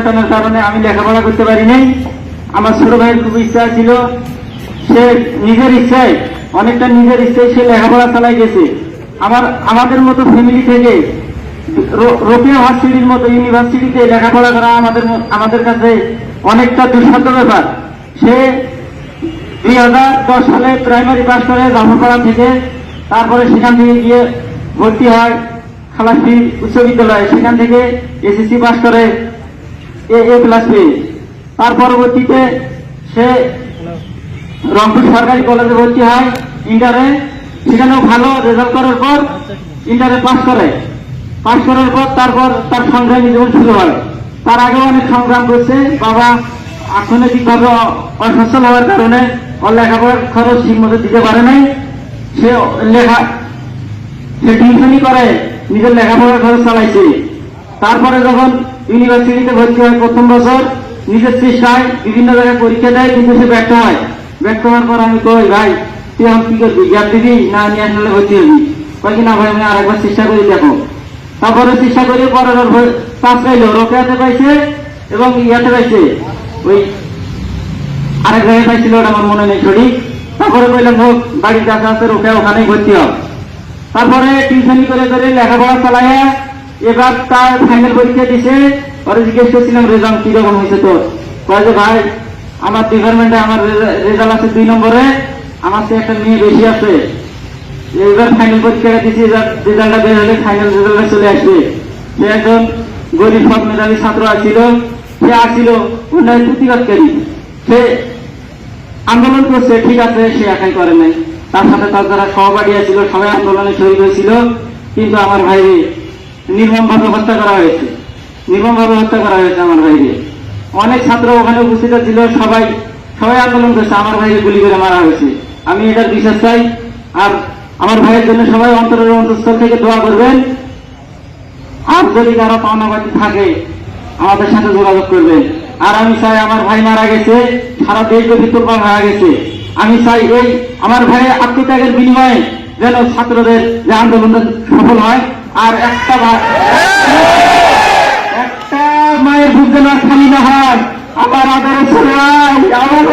টানার কারণে আমি লেখাপড়া করতে পারি নাই। আমার ছোট ভাইয়ের খুব ইচ্ছা ছিল। সে নিজের ইচ্ছায়, অনেকটা নিজের ইচ্ছায় সে লেখাপড়া চালাই গেছে। আমার, আমাদের মতো ফ্যামিলি থেকে, রো- রোকেয়া ভার্সিটির মতো ইউনিভার্সিটিতে লেখাপড়া করা আমাদের আমাদের কাছে অনেকটা দুঃসাধ্য ব্যাপার। সে দুই হাজার দশ সালে প্রাইমারি পাস করে জাফরপাড়া থেকে, তারপরে সেখান থেকে গিয়ে ভর্তি হয় খালাসি উচ্চ বিদ্যালয়ে। সেখান থেকে এসএসসি পাস করে এ এ প্লাস পেয়ে তার পরবর্তীতে সে রংপুর সরকারি কলেজে ভর্তি হয় ইন্টারে সেখানেও ভালো রেজাল্ট করার পর ইন্টারে পাস করে। পাস করার পর তারপর তার সংগ্রামী জীবন শুরু হয়। তার আগেও অনেক সংগ্রাম করছে বাবা অর্থনৈতিকভাবে অসচ্ছল হওয়ার কারণে ওর লেখাপড়ার খরচ ঠিক মতো দিতে পারে নাই। সে লেখা, সে টিউশনই করে, নিজের লেখাপড়ার খরচ চালাইছে। তারপরে যখন ইউনিভার্সিটিতে ভর্তি হয় প্রথম বছর নিজের চেষ্টায় বিভিন্ন জায়গায় পরীক্ষা দেয়, কিন্তু সে ব্যর্থ হয়। ব্যর্থ হওয়ার পর আমি কই, ভাই, তুই এখন কি করবি? গ্যাপ দিবি না ন্যাশনালে ভর্তি হবি? কয় কি, না ভাই, আমি আরেকবার চেষ্টা করি, দেখো। তারপরে চেষ্টা করে পরে পাস পাইলো। রোকেয়াতে পাইছে এবং ইয়াতে পাইছে। ওই আরেক জায়গায় পাইছিল, ওটা আমার মনে নেই সঠিক। তারপরে কইলাম, হোক বাড়ির কাছে আছে রোকেয়া ওখানেই ভর্তি হোক তারপরে টিউশনি করে করে লেখাপড়া চালায় এবার তার ফাইনাল পরীক্ষা দিছে। পরে জিজ্ঞেস করছিলাম, রেজাল্ট কীরকম হয়েছে তোর? কয় যে, ভাই, আমার ডিপার্টমেন্টে আমার রেজাল্ট আছে দুই নম্বরে। আমার চেয়ে একটা মেয়ে বেশি আছে। এবার ফাইনাল পরীক্ষাটা দিছি রেজাল্টটা বের হলে ফাইনাল রেজাল্টটা চলে আসবে। সে একজন গরিব সব মেধাবী ছাত্র আছিল সে আসছিল উন্নয়ন প্রতিবাদকারী। সে আন্দোলন করছে, ঠিক আছে, সে একাই করে নাই। তার সাথে তার যারা সহপাঠী ছিল সবাই আন্দোলনে শহীদ হয়েছিল। কিন্তু আমার ভাইরে নির্মমভাবে হত্যা করা হয়েছে। নির্মমভাবে হত্যা করা হয়েছে আমার ভাইরে অনেক ছাত্র ওখানে উপস্থিত ছিল, সবাই সবাই আন্দোলন করছে, আমার ভাইরে গুলি করে মারা হয়েছে। আমি এটার বিশ্বাস চাই। আর আমার ভাইয়ের জন্য সবাই অন্তরের অন্তঃস্থল থেকে দোয়া করবেন। আর যদি কারও পাওনাবাদী থাকে, আমাদের সাথে যোগাযোগ করবেন। আর আমি চাই আমার ভাই মারা গেছে, সারা দেশব্যাপী তোলপাল মারা গেছে। আমি চাই এই আমার ভাইয়ের আত্মত্যাগের বিনিময়ে যেন ছাত্রদের যে আন্দোলনটা সফল হয় আর একটা একটা মায়ের বুঝতে না খালি না হয়। আমার আবার ছোড়াই আমার